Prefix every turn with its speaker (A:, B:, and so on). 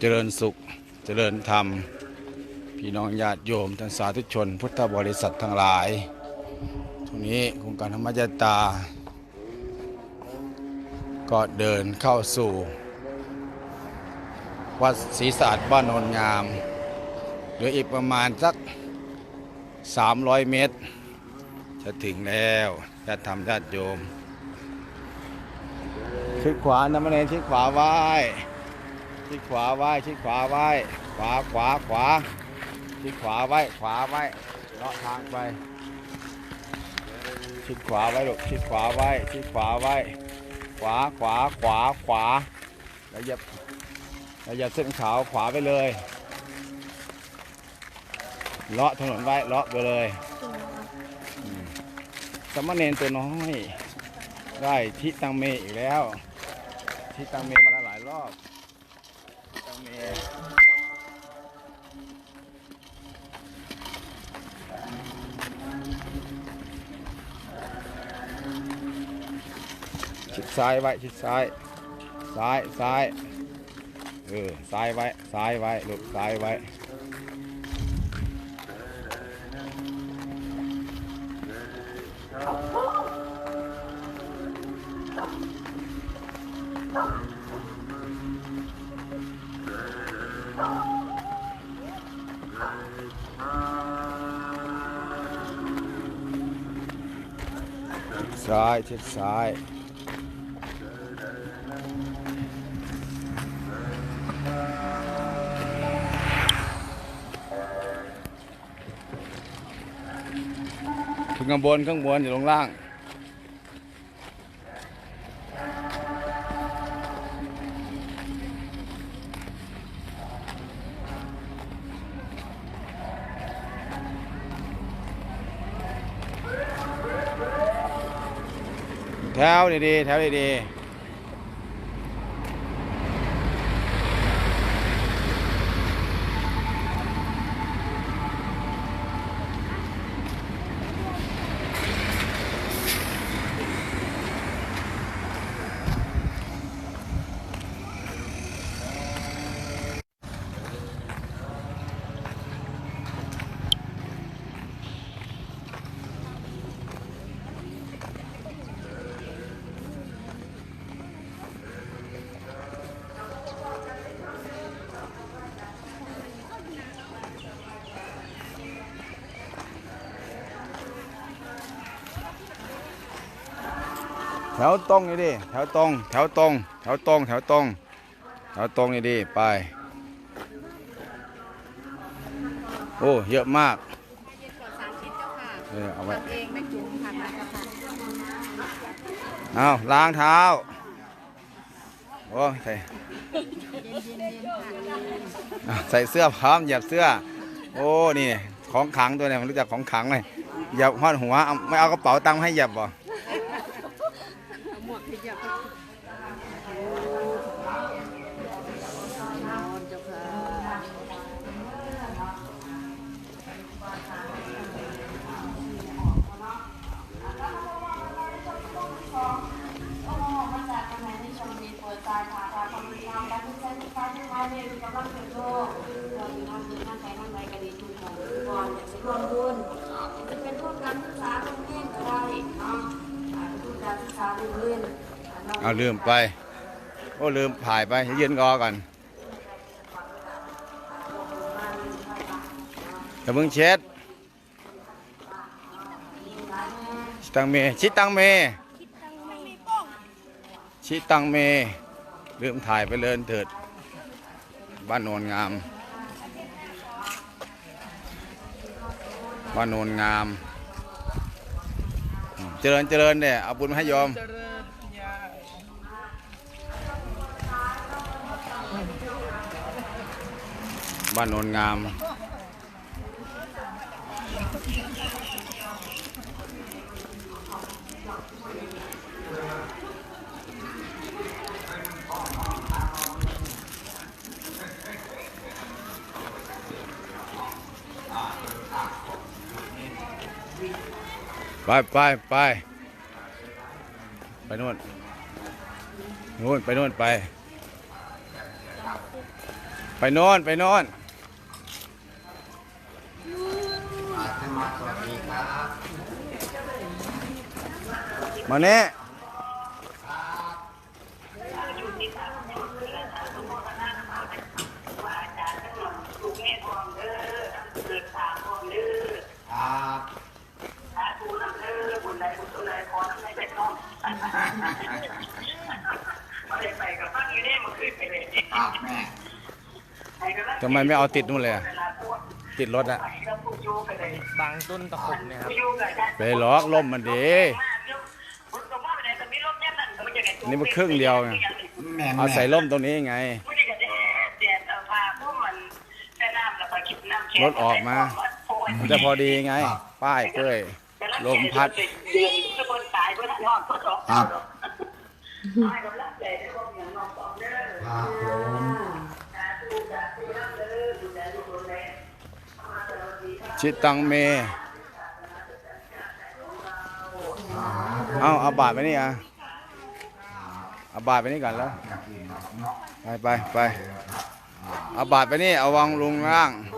A: เจริญสุข เจริญธรรม พี่น้องญาติโยมท่านสาธุชน พุทธบริษัททั้งหลายตรงนี้โครงการธรรมยตา ก็เดินเข้าสู่ วัดศรีสะอาดบ้านโนนงามเหลืออีกประมาณสัก 300 เมตร จะถึงแล้วญาติธรรมญาติโยมชิดขวานะมะเนชิดขวาไว้ ชิดขวาไว้ชิดขวาไว้ ขวาขวาขวาชิดขวาไว้ ขวาไว้เลาะทางไป ชิดขวาไว้ลูกชิดขวาไว้ ชิดขวาไว้ ขวาขวาขวาขวาแล้วเหยับแล้วเหยับเส้นขาวขวาไปเลยเลาะถนนไว้เลาะไปเลยอืมสามเณรตัวน้อย ได้ทิตังเมอีกแล้ว ทิตังเมมาแล้วหลายรอบ ชิดซ้ายไว้ชิดซ้าย ซ้ายซ้ายเออซ้ายไว้ซ้ายไว้ลูกซ้ายไว้ ซ้ายชิดซ้ายขึ้นข้างบนข้างบนอยู่ลงล่าง แถวดีๆแถวดีๆ แถวตรงนี่ดิแถวตรงแถวตรงแถวตรงแถวตรงแถวตรงนี่ดิไป โอ้เยอะมาก
B: เย็นกว่าสามชิ้นเจ้าค่ะ
A: เออเอาไว้
B: ทำเองไม่จุ่มค่ะมาเจ้าค่ะ
A: เอาล้างเท้าโอ้ใส่
B: เย็นเย็นเย็นค่ะ
A: อะใส่เสื้อพร้อมเหยียบเสื้อ โอ้นี่ของขังตัวเนี่ยมันรู้จักของขังเลยเหยียบห้อนหัวเอาไม่เอากระเป๋าตังค์มาให้เหยียบบ่
B: เอาหมวกขยับนอนเจ้าค่ะ
C: รวมบุญจะเป็นพวกการศึกษาโรงเรียนก็ได้เนาะอ่าเป็นพวกการศึกษาโรงเรียน
A: เอาลืมไป โอ้ลืมถ่ายไปเยืนรอก่อนอย่าเพิ่งเช็ดชิตังเมชิตังเมชิตังเมลืมถ่ายไปเลยเถิด บ้านโนนงาม บ้านโนนงาม เจริญเจริญเนี่ยเอาบุญมาให้โยมบ้านโนนงาม ไปไปไปไปนู่นนู่นไปนู่นไป
D: ไปนอนไปนอนมาเน่ ไปโน่น
E: สวัสดีครับ
D: มาเนี่ยทำไมไม่เอาติดนู่นเลยอะติดรถอะ
B: บางต้นตะขบเนี่ยครับ
D: ไปล็อกล่มมันดีนี่มันครึ่งเดียวไง
E: แม่
D: เอาใส่ร่มตรงนี้ไงรถออกมามันจะพอดีไง ป้ายเป้ย ลมพัด
E: ครับครับผม
D: ชิดตังเม เอาเอาบาทไปนี่อะเอาบาทไปนี่ก่อนแล้ว ไปไปไปเอาบาทไปนี่ เอาวางลงล่าง